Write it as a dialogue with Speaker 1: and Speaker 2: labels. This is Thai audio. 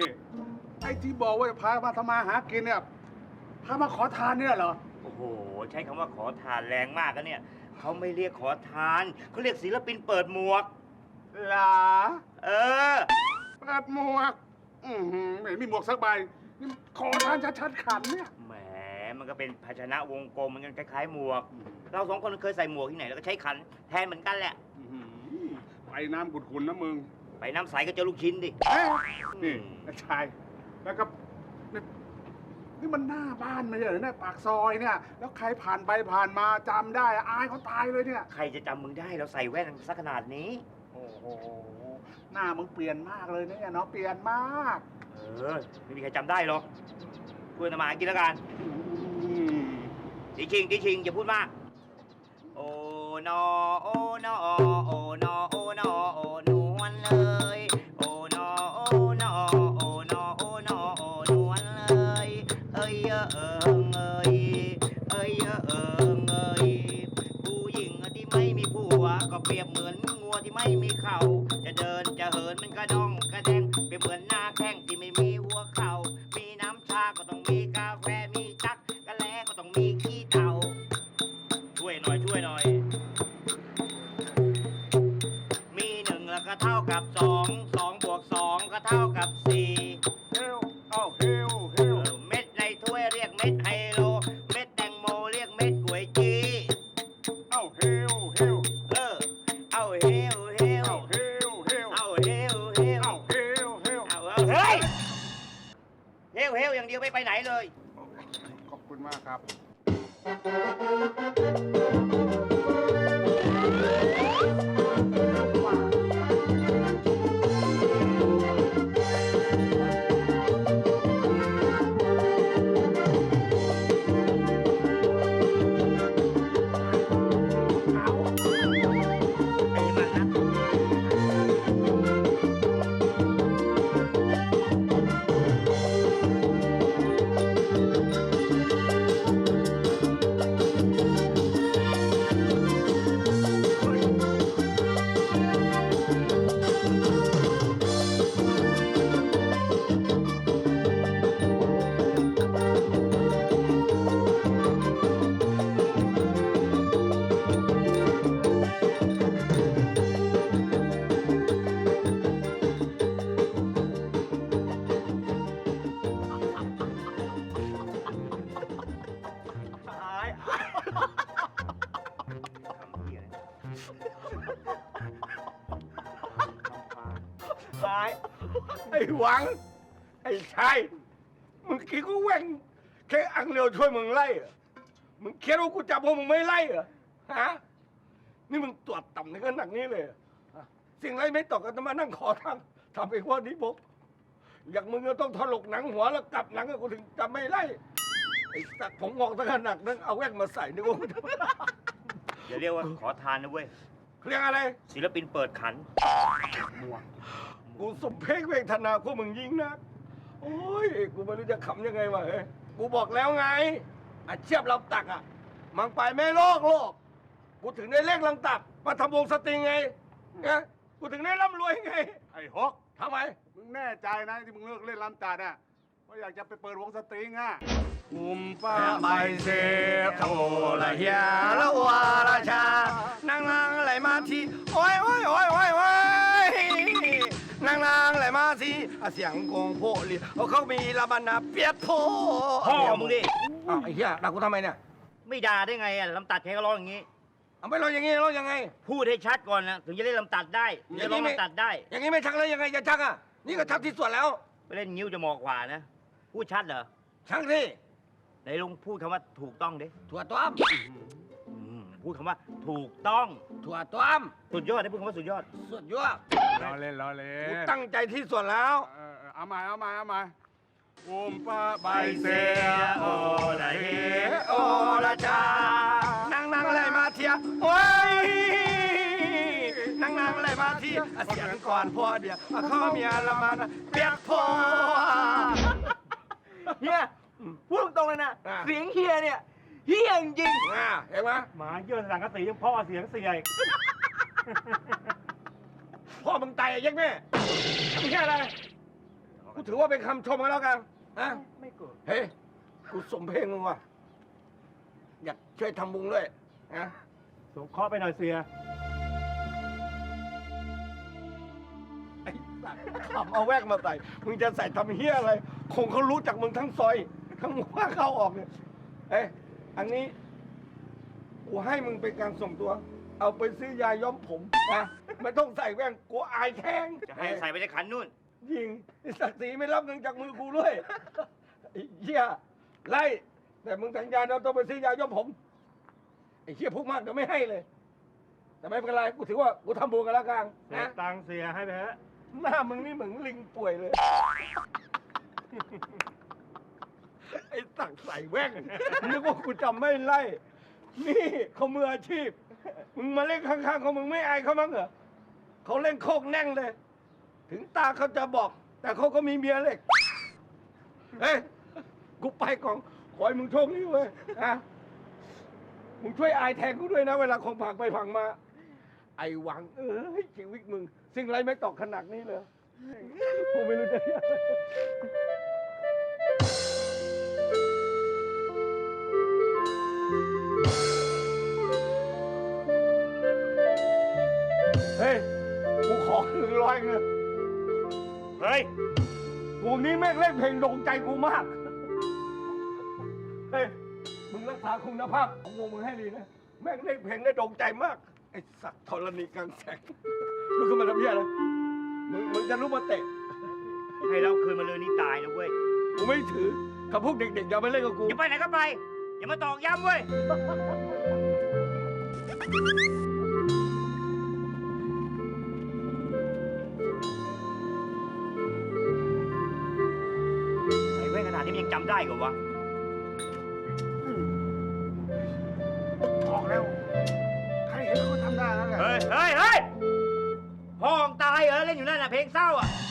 Speaker 1: นี่ ไอ้ที่บอกว่าจะพามาทำมาหากินเนี่ย พามาขอทานเนี่ยเหรอ
Speaker 2: โอ้โห ใช้คำว่าขอทานแรงมากนะเนี่ยเขาไม่เรียกขอทานเขาเรียกศิลปินเปิดหมวก
Speaker 1: หลา
Speaker 2: เออ
Speaker 1: เปิดหมวก อือหือไม่มีหมวกสักใบ นี่ขอทานชัดๆขันเนี่ย
Speaker 2: แหม มันก็เป็นภาชนะวงกลมมันกันคล้ายๆหมวก เราสองคนเคยใส่หมวกที่ไหนแล้วก็ใช้ขันแทนเหมือนกันแหละ
Speaker 1: อื้อหือไปน้ำขุนๆนะมึง
Speaker 2: ไปน้ำใสก็เจอลูกชิ้นดิ
Speaker 1: เอ้ยนี่ไอ้ชายแล้วก็นี่นี่มันหน้าบ้านไม่ใช่เหรอเนี่ยปากซอยเนี่ย แล้วใครผ่านไปผ่านมาจำได้อายเขาตายเลยเนี่ย
Speaker 2: ใครจะจำมึงได้เราใส่แว่นสักขนาดนี้
Speaker 1: โอ้โหหน้ามึงเปลี่ยนมากเลยเนี่ยเนาะเปลี่ยนมาก
Speaker 2: เออ ไม่มีใครจำได้หรอกคุยกันมาหากินแล้วกัน
Speaker 1: อืม
Speaker 2: ดิชิงดิชิงอย่าพูดมาก โอ้นอโอ้นอโอ้ ก็เปรียบเหมือนงัวที่ไม่มีเข่า จะเดินจะเหินมันก็ดองกระแดงเปรียบเหมือนหน้าแข้งที่ไม่มีหัวเข่า มีน้ำชาก็ต้องมีกาแฟมีจักกะแลก็ต้องมีขี้เต่าช่วยหน่อยช่วยหน่อย มีหนึ่งแล้วก็เท่ากับสองสอง
Speaker 1: คุณมากครับ
Speaker 2: ตาย ไอ้
Speaker 3: หวัง ไอ้ชายมึงคิดกูแหว่งแค่อังเร็วช่วยมึงไล่เหรอมึงคิดว่ากูจับพวกมึงไม่ไล่เหรอฮะนี่มึงตรวจต่ำในขนาดนี้เลยเหรอฮะสิ่งไรไม่ตกกันจะมานั่งขอทางทำไอ้พวกนี้พกอย่างมึงก็ต้องถลกหนังหัวแล้วกลับหลังให้กูถึงจะไม่ไล่ไอ้สัตว์ผมมองตั้งขนาดนั้นเอาแว่นมาใส่นึกว่ามึงจะ
Speaker 2: อย่าเรียกว่าขอทานนะเว้ย
Speaker 3: เรียกอะไร
Speaker 2: ศิลปินเปิดขัน
Speaker 3: กูสมเพชเวทนาพวกมึงยิ่งนะโอ้ย กูไม่รู้จะขำยังไงวะเฮ้ยกูบอกแล้วไงอาเชียบเราตักอะ มันไปไม่โลกโลก กูถึงได้เล่งลังตับมาทำวงสตริงไงนะกูถึงได้ร่ำรวยไง
Speaker 1: ไอ้ฮก
Speaker 3: ทำไม
Speaker 1: มึงแน่ใจนะที่มึงเลิกเล่นลำตัดอะว่าอยากจะไปเปิดวงสตริงอะอุมป้า
Speaker 3: ใบเสพโทละเฮียละวาละชานางนางไหลมาทีโอ้ยโอ้ยโอ้ยโอ้ยโอ้ย นางนางไหลมาทีอะเสียงกงโพลีเอาเขามีละบันนาเปียดโพ
Speaker 2: พ่อมึงดิ
Speaker 3: อ้าวไอ้เหี้ยด่ากูทำไมเนี่ย
Speaker 2: ไม่ด่าได้ไงอะลำตัดแค่ก็ร้องอย่างนี้
Speaker 3: เอาไปร้องอย่างงี้ร้องยังไง
Speaker 2: พูดให้ชัดก่อนนะถึงจะเล่นลำตัดได้ถึงจะร้องลำตัดได้
Speaker 3: อย่างงี้ไม่ชักแล้วยังไงจะชักอะนี่ก็ชักที่ส่วนแล้ว
Speaker 2: ไปเล่นนิ้วจะมอกขวานะพูดชัดเหรอ
Speaker 3: ชักที่
Speaker 2: ไหนลองพูดคำว่าถูกต้องดิ
Speaker 3: ถั่วต้ม
Speaker 2: อืมพูดคำว่าถูกต้อง
Speaker 3: ถั่วต้ม
Speaker 2: สุดยอดได้พูดคำว่าสุดยอด
Speaker 3: สุดยอด
Speaker 1: ล้อเล่นล้อเล่
Speaker 3: กู
Speaker 1: น
Speaker 3: ตั้งใจที่ส่วนแล้ว
Speaker 1: เออเออเอาใหม่เอาใหม่เอาใหม่อุมป้าใบเส
Speaker 3: โอละเฮโอละจานางนางอะไรมาเทียโอ้ยนางนางอะไรมาเทียอะเสียงก่อนพ่อเดียวอะเขาเมียละมานะเปียกพ่อ
Speaker 2: เฮียพูดตรงๆเลยนะ
Speaker 3: อะ
Speaker 2: เสียงเฮียเนี่ยเฮียจริง
Speaker 3: อะเห็นไหม
Speaker 4: หมาเยื่อสังกะสียังพ่อเสียงเสียอีก
Speaker 3: พ่อมึงตายอะยังแม่ทำแค่อะไร
Speaker 2: ๆ
Speaker 3: กูถือว่าเป็นคำชมกันแล้วกันฮะ
Speaker 4: ไม่โกรธ
Speaker 3: เฮ้ยกูสมเพลงมึงว่ะ อยากช่วยทำบุญด้วยนะ
Speaker 4: สงเคราะห์ไปหน่อยเสีย
Speaker 3: ไอ้สัตว์ขับเอาแวกมาใส่ มึงจะใส่ทำเฮียอะไร คงเขารู้จักมึงทั้งซอย ทั้งหมู่บ้านเข้าออกเนี่ย เอ้ยอันนี้ กูให้มึงเป็นการส่งตัว เอาไปซื้อยาย้อมผมนะ ไม่ต้องใส่แว่นกูอายแทง
Speaker 2: จะให้ใส่ไปในขันนู่น
Speaker 3: ยิงไอ้ศักดิ์ศรีไม่รับเงินจากมือกูด้วยไอ้เหี้ยไล่แต่มึงสัญญาเราต้องไปซื้อยาย้อมผมไอ้เหี้ยพูดมากเดี๋ยวไม่ให้เลย แต่ไม่เป็นไรกูถือว่ากูทำบุญกันแล้วกัน
Speaker 4: เสีย
Speaker 3: นะ
Speaker 4: ตังค์เสียให้ไปฮะ
Speaker 3: หน้ามึงนี่เหมือนลิงป่วยเลย ไอ้สักดิ์ใส่แว่นนึกว่ากูจำไม่ไล่ นี่เขามืออาชีพ มึงมาเล่นข้างๆเขามึงไม่อายเขามั้งเหรอ เขาเล่นโคกแน่งเลย ถึงตาเขาจะบอก แต่เขาก็มีเมียเล็กเฮ้ยกูไปก่อนขอให้มึงโชคดีเว้ยนะมึงช่วยอายแทนกูด้วยนะ เวลาของผักไปผังมา ไอหวัง เอ้ยชีวิตมึง สิ่งไรไม่ตอกขนาดนี้เลยกูไม่รู้จะ กูขอคืนร้อยเงิน
Speaker 4: เฮ้ย
Speaker 3: วงนี้แม่งเล่นเพลงโด่งใจกูมาก เฮ้ย มึงรักษาคุณภาพของวงมึงให้ดีนะ แม่งเล่นเพลงได้โด่งใจมาก ไอ้สัตว์ธรณีกลางแสงลุกขึ้นมาทำเพี้ยอะไรมึงมึงจะรู้มาเตะ
Speaker 2: ให้เราคืนมาเลยนี่ตายนะเว้ย
Speaker 3: กูไม่ถือ กับพวกเด็กๆอย่าไปเล่นกับกู
Speaker 2: อย่าไปไหนก็ไป อย่ามาตอกย้ำเว้ย นขนาดนี้มันยังจำได้กว่าวะ
Speaker 1: บอกแล้ว ใครเห็นเขาทำได้แล้วแหละ
Speaker 2: เฮ้ยเฮ้ยเฮ้ยพ่อของตายเหรอเล่นอยู่นั่นน่ะเพลงเศร้าอะ
Speaker 1: เ